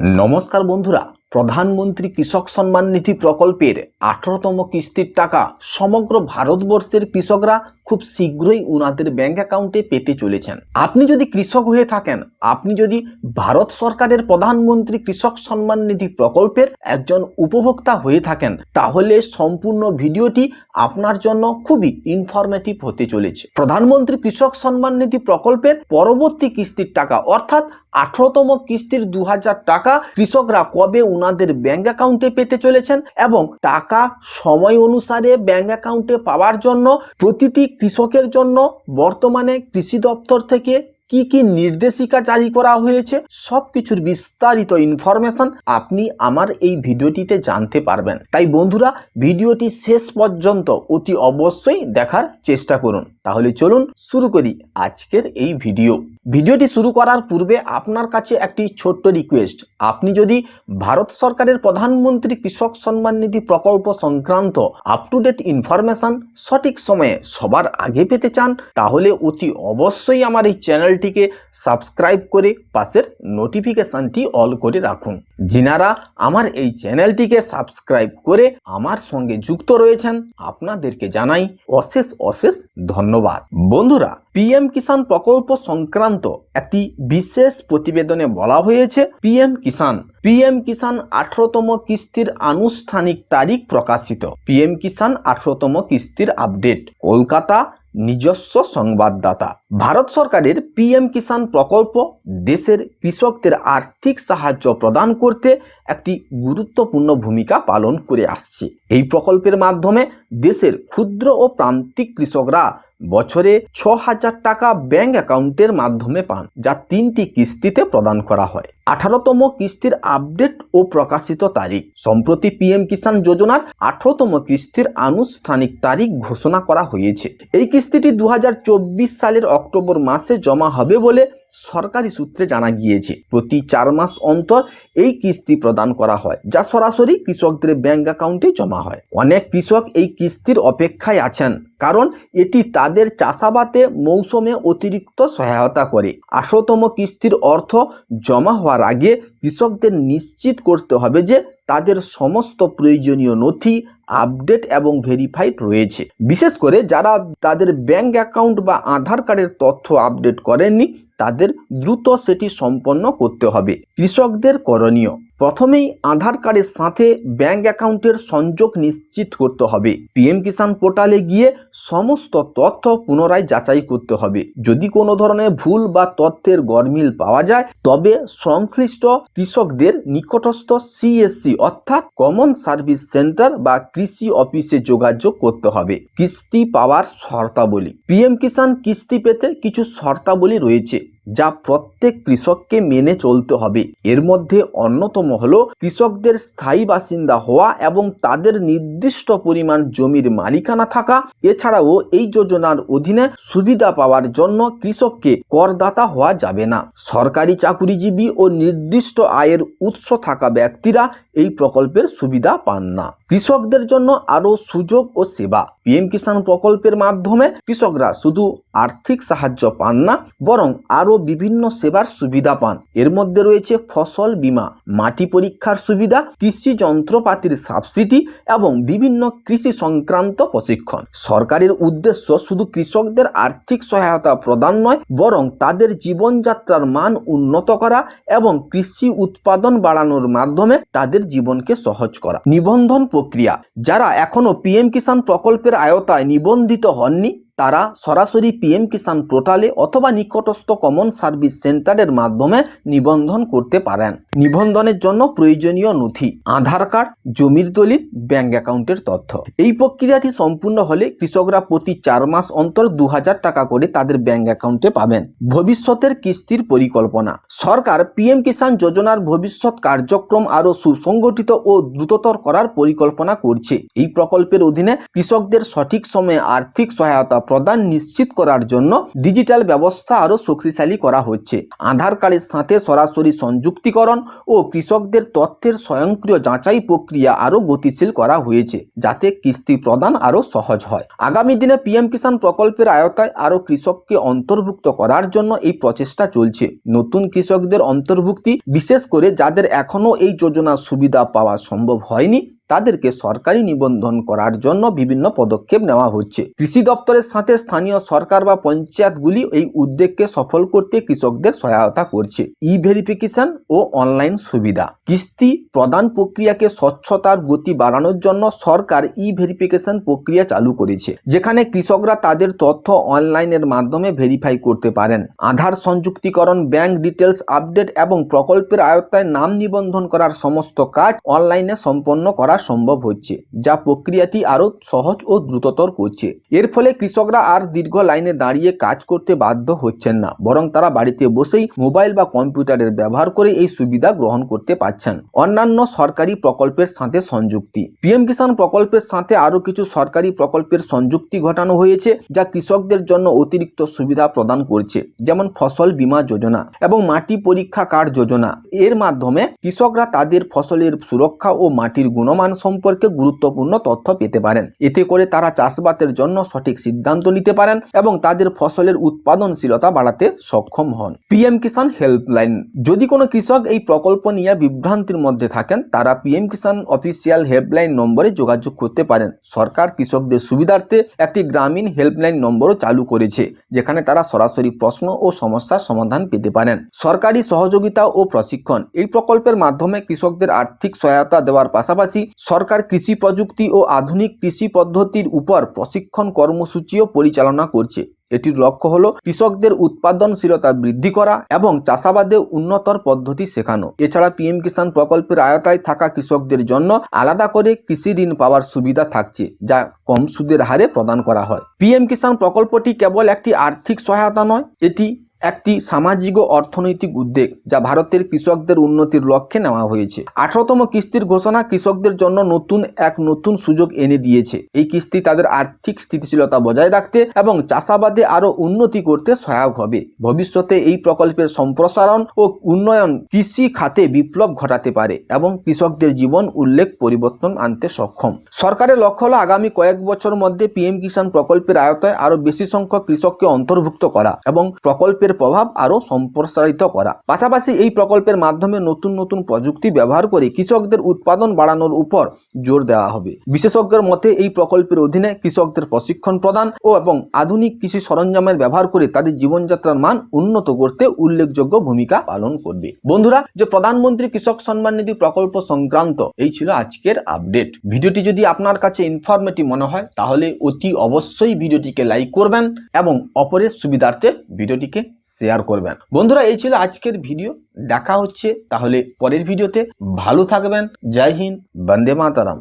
নমস্কার বন্ধুরা। প্রধানমন্ত্রী কৃষক সম্মান নিধি প্রকল্পের আঠারোতম কিস্তির টাকা সমগ্র ভারতবর্ষের কৃষকরা খুব শীঘ্রই উনাদের ব্যাংক অ্যাকাউন্টে পেতে চলেছেন। আপনি যদি কৃষক হয়ে থাকেন, আপনি যদি ভারত সরকারের প্রধানমন্ত্রী কৃষক সম্মান নিধি প্রকল্পের একজন উপভোক্তা হয়ে থাকেন, তাহলে সম্পূর্ণ ভিডিওটি আপনার জন্য খুবই ইনফরমেটিভ হতে চলেছে। প্রধানমন্ত্রী কৃষক সম্মান নিধি প্রকল্পের পরবর্তী কিস্তির টাকা, অর্থাৎ আঠারোতম কিস্তির দু হাজার টাকা কৃষকরা কবে উনাদের ব্যাংক অ্যাকাউন্টে পেতে চলেছেন এবং টাকা সময় অনুসারে ব্যাংক অ্যাকাউন্টে পাওয়ার জন্য প্রতিটি কৃষকের জন্য বর্তমানে কৃষি দপ্তর থেকে কি কি নির্দেশিকা জারি করা হয়েছে সব কিছুর বিস্তারিত ইনফরমেশন আপনি আমার এই ভিডিওটিতে জানতে পারবেন। তাই বন্ধুরা, ভিডিওটি শেষ পর্যন্ত অতি অবশ্যই দেখার চেষ্টা করুন। তাহলে চলুন শুরু করি আজকের এই ভিডিও। ভিডিওটি শুরু করার পূর্বে আপনার কাছে একটি ছোট্ট রিকোয়েস্ট আপনি যদি ভারত সরকারের প্রধানমন্ত্রী কৃষক সম্মান নিধি প্রকল্প সংক্রান্ত আপ টু ডেট ইনফরমেশন সঠিক সময়ে সবার আগে পেতে চান, তাহলে অতি অবশ্যই আমার এই চ্যানেলটিকে সাবস্ক্রাইব করে পাশের নোটিফিকেশনটি অল করে রাখুন। যিনারা আমার এই চ্যানেলটিকে সাবস্ক্রাইব করে আমার সঙ্গে যুক্ত রয়েছেন, আপনাদেরকে জানাই অশেষ অশেষ ধন্যবাদ। বন্ধুরা পিএম কিষাণ প্রকল্প সংক্রান্ত একটি বিশেষ প্রতিবেদনে বলা হয়েছে পিএম কিষাণ। পিএম কিষাণ আঠারোতম কিস্তির আনুষ্ঠানিক তারিখ প্রকাশিত। পিএম কিষাণ আঠারোতম কিস্তির আপডেট। কলকাতা নিজস্ব সংবাদদাতা। ভারত সরকারের পিএম কিষাণ প্রকল্প দেশের কৃষকদের আর্থিক সাহায্য প্রদান করতে একটি গুরুত্বপূর্ণ ভূমিকা পালন করে আসছে। এই প্রকল্পের মাধ্যমে দেশের ক্ষুদ্র ও প্রান্তিক কৃষকরা বছরে ছ হাজার টাকা ব্যাংক অ্যাকাউন্টের মাধ্যমে পান যা তিনটি কিস্তিতে প্রদান করা হয়। আঠারোতম কিস্তির আপডেট ও প্রকাশিত তারিখ। সম্প্রতি পিএম কিষাণ যোজনার আঠারোতম কিস্তির আনুষ্ঠানিক তারিখ ঘোষণা করা হয়েছে। এই কিস্তিটি দু হাজার চব্বিশ সালের অক্টোবর মাসে জমা হবে বলে সরকারি সূত্রে জানা গিয়েছে। প্রতি চার মাস অন্তর এই কিস্তি প্রদান করা হয়, যা সরাসরি কৃষকদের ব্যাংক অ্যাকাউন্টে জমা হয়। অনেক কৃষক এই কিস্তির অপেক্ষায় আছেন, কারণ এটি তাদের চাষাবাদে মৌসুমে অতিরিক্ত সহায়তা করে। আশোতম কিস্তির অর্থ জমা হওয়ার আগে কৃষকদের নিশ্চিত করতে হবে যে তাদের সমস্ত প্রয়োজনীয় নথি, আপডেট এবং ভেরিফাইড রয়েছে। বিশেষ করে যারা তাদের ব্যাংক অ্যাকাউন্ট বা আধার কার্ডের তথ্য আপডেট করেননি, তাদের দ্রুত সেটি সম্পন্ন করতে হবে। কৃষকদের করণীয় প্রথমেই আধার কার্ডের সাথে ব্যাংক অ্যাকাউন্টের সংযোগ নিশ্চিত করতে হবে। পিএম কিষাণ পোর্টালে গিয়ে সমস্ত তথ্য পুনরায় যাচাই করতে হবে। যদি কোনো ধরনের ভুল বা তথ্যের গরমিল পাওয়া যায়, তবে সংশ্লিষ্ট কৃষকদের নিকটস্থ সিএসসি অর্থাৎ কমন সার্ভিস সেন্টার বা কৃষি অফিসে যোগাযোগ করতে হবে। কিস্তি পাওয়ার শর্তাবলী। পিএম কিষাণ কিস্তি পেতে কিছু শর্তাবলী রয়েছে। যা প্রত্যেক কৃষককে মেনে চলতে হবে। এর মধ্যে অন্যতম হল কৃষকদের স্থায়ী বাসিন্দা হওয়া এবং তাদের নির্দিষ্ট পরিমাণ জমির মালিকানা থাকা। এছাড়াও এই যোজনার অধীনে সুবিধা পাওয়ার জন্য কৃষককে করদাতা হওয়া যাবে না। সরকারি চাকুরিজীবী ও নির্দিষ্ট আয়ের উৎস থাকা ব্যক্তিরা এই প্রকল্পের সুবিধা পান না। কৃষকদের জন্য আরও সুযোগ ও সেবা। পিএম কিষাণ প্রকল্পের মাধ্যমে কৃষকরা শুধু আর্থিক সাহায্য পান না, বরং আরও বিভিন্ন সেবার সুবিধা পান। এর মধ্যে রয়েছে ফসল বীমা, মাটি পরীক্ষার সুবিধা, কৃষি যন্ত্রপাতির সাবসিডি এবং বিভিন্ন কৃষি সংক্রান্ত প্রশিক্ষণ। সরকারের উদ্দেশ্য শুধু কৃষকদের আর্থিক সহায়তা প্রদান নয়, বরং তাদের জীবনযাত্রার মান উন্নত করা এবং কৃষি উৎপাদন বাড়ানোর মাধ্যমে তাদের জীবনকে সহজ করা। নিবন্ধন প্রক্রিয়া যারা এখনও পিএম কিষাণ প্রকল্পের আয়তায় নিবন্ধিত হননি। তারা সরাসরি পিএম কিষাণ পোর্টালে অথবা নিকটস্থ কমন সার্ভিস সেন্টারের মাধ্যমে নিবন্ধন করতে পারেন। নিবন্ধনের জন্য প্রয়োজনীয় নথি, আধার কার্ড, জমির দলিল, ব্যাংক অ্যাকাউন্টের তথ্য। এই প্রক্রিয়াটি সম্পূর্ণ হলে কৃষকরা প্রতি চার মাস অন্তর দু হাজার টাকা করে তাদের ব্যাংক অ্যাকাউন্টে পাবেন। ভবিষ্যতের কিস্তির পরিকল্পনা। সরকার পিএম কিষাণ যোজনার ভবিষ্যৎ কার্যক্রম আরও সুসংগঠিত ও দ্রুততর করার পরিকল্পনা করছে। এই প্রকল্পের অধীনে কৃষকদের সঠিক সময়ে আর্থিক সহায়তা প্রদান নিশ্চিত করার জন্য ডিজিটাল ব্যবস্থা আরও শক্তিশালী করা হচ্ছে। আধার কার্ডের সাথে সরাসরি সংযুক্তিকরণ ও কৃষকদের তথ্যের স্বয়ংক্রিয় যাচাই প্রক্রিয়া আরও গতিশীল করা হয়েছে, যাতে কিস্তি প্রদান আরও সহজ হয়। আগামী দিনে পিএম কিষাণ প্রকল্পের আয়তায় আরও কৃষককে অন্তর্ভুক্ত করার জন্য এই প্রচেষ্টা চলছে। নতুন কৃষকদের অন্তর্ভুক্তি, বিশেষ করে যাদের এখনও এই যোজনার সুবিধা পাওয়া সম্ভব হয়নি তাদেরকে সরকারি নিবন্ধন করার জন্য বিভিন্ন পদক্ষেপ নেওয়া হচ্ছে। কৃষি দপ্তরের সাথে স্থানীয় সরকার বা পঞ্চায়েতগুলি এই উদ্যোগকে সফল করতে কৃষকদের সহায়তা করছে। ই ভেরিফিকেশন ও অনলাইন সুবিধা। কিস্তি প্রদান প্রক্রিয়াকে স্বচ্ছতার গতি বাড়ানোর জন্য সরকার ই ভেরিফিকেশন প্রক্রিয়া চালু করেছে, যেখানে কৃষকরা তাদের তথ্য অনলাইনের মাধ্যমে ভেরিফাই করতে পারেন। আধার সংযুক্তিকরণ, ব্যাংক ডিটেলস আপডেট এবং প্রকল্পের আয়ত্তায় নাম নিবন্ধন করার সমস্ত কাজ অনলাইনে সম্পন্ন করা সম্ভব হচ্ছে, যা প্রক্রিয়াটি আরও সহজ ও দ্রুততর করছে। এর ফলে কৃষকরা আর দীর্ঘ লাইনে দাঁড়িয়ে কাজ করতে বাধ্য হচ্ছেন না, বরং তারা বাড়িতে বসেই মোবাইল বা কম্পিউটারের ব্যবহার করে এই সুবিধা গ্রহণ করতে পারছেন। অন্যান্য সরকারি প্রকল্পের সাথে সংযুক্তি। পিএম কিষাণ প্রকল্পের সাথে আরও কিছু সরকারি প্রকল্পের সংযুক্তি ঘটানো হয়েছে, যা কৃষকদের জন্য অতিরিক্ত সুবিধা প্রদান করছে, যেমন ফসল বীমা যোজনা এবং মাটি পরীক্ষা কার্ড যোজনা। এর মাধ্যমে কৃষকরা তাদের ফসলের সুরক্ষা ও মাটির গুণমান সম্পর্কে গুরুত্বপূর্ণ তথ্য পেতে পারেন। এতে করে তারা চাষবাসের জন্য সঠিক সিদ্ধান্ত নিতে পারেন এবং তাদের ফসলের উৎপাদনশীলতা বাড়াতে সক্ষম হন। PM Kisan helpline. যদি কোনো কৃষক এই প্রকল্প নিয়ে বিভ্রান্তির মধ্যে থাকেন, তারা পিএম কিষাণ অফিসিয়াল হেল্পলাইন নম্বরে যোগাযোগ করতে পারেন। সরকার কৃষকদের সুবিধার্থে একটি গ্রামীণ হেল্পলাইন নম্বরও চালু করেছে, যেখানে তারা সরাসরি প্রশ্ন ও সমস্যার সমাধান পেতে পারেন। সরকারি সহযোগিতা ও প্রশিক্ষণ। এই প্রকল্পের মাধ্যমে কৃষকদের আর্থিক সহায়তা দেওয়ার পাশাপাশি সরকার কৃষি প্রযুক্তি ও আধুনিক কৃষি পদ্ধতির উপর প্রশিক্ষণ কর্মসূচিও পরিচালনা করছে। এটির লক্ষ্য হল কৃষকদের উৎপাদনশীলতা বৃদ্ধি করা এবং চাষাবাদে উন্নতর পদ্ধতি শেখানো। এছাড়া পিএম কিষাণ প্রকল্পের আয়তায় থাকা কৃষকদের জন্য আলাদা করে কৃষি ঋণ পাওয়ার সুবিধা থাকছে, যা কম সুদের হারে প্রদান করা হয়। পিএম কিষাণ প্রকল্পটি কেবল একটি আর্থিক সহায়তা নয়, এটি একটি সামাজিক ও অর্থনৈতিক উদ্যোগ যা ভারতের কৃষকদের উন্নতির লক্ষ্যে নেওয়া হয়েছে। আঠারোতম কিস্তির ঘোষণা কৃষকদের জন্য নতুন এক নতুন সুযোগ এনে দিয়েছে। এই কিস্তি তাদের আর্থিক স্থিতিশীলতা বজায় রাখতে এবং চাষাবাদে আরও উন্নতি করতে সহায়ক হবে। ভবিষ্যতে এই প্রকল্পের সম্প্রসারণ ও উন্নয়ন কৃষি খাতে বিপ্লব ঘটাতে পারে এবং কৃষকদের জীবন উল্লেখ পরিবর্তন আনতে সক্ষম। সরকারের লক্ষ্য হল আগামী কয়েক বছর মধ্যে পিএম কিষাণ প্রকল্পের আয়তায় আরও বেশি সংখ্যক কৃষককে অন্তর্ভুক্ত করা এবং প্রকল্পের প্রভাব আরও সম্প্রসারিত করা। পাশাপাশি এই প্রকল্পের মাধ্যমে নতুন নতুন প্রযুক্তি ব্যবহার করে কৃষকদের উৎপাদন বাড়ানোর উপর জোর দেওয়া হবে। বিশেষজ্ঞের মতে, এই প্রকল্পের অধীনে কৃষকদের প্রশিক্ষণ প্রদান ও এবং আধুনিক কৃষি সরঞ্জামের ব্যবহার করে তাদের জীবনযাত্রার মান উন্নত করতে উল্লেখযোগ্য ভূমিকা পালন করবে। বন্ধুরা, যে প্রধানমন্ত্রী কৃষক সম্মান নিধি প্রকল্প সংক্রান্ত, এই ছিল আজকের আপডেট। ভিডিওটি যদি আপনার কাছে ইনফরমেটিভ মনে হয়, তাহলে অতি অবশ্যই ভিডিওটিকে লাইক করবেন এবং অপরের সুবিধার্থে ভিডিওটিকে শেয়ার করবেন। বন্ধুরা, এই ছিল আজকের ভিডিও দেখা হচ্ছে তাহলে পরের ভিডিওতে ভালো থাকবেন। জয় হিন্দ। বন্দে মাতারাম।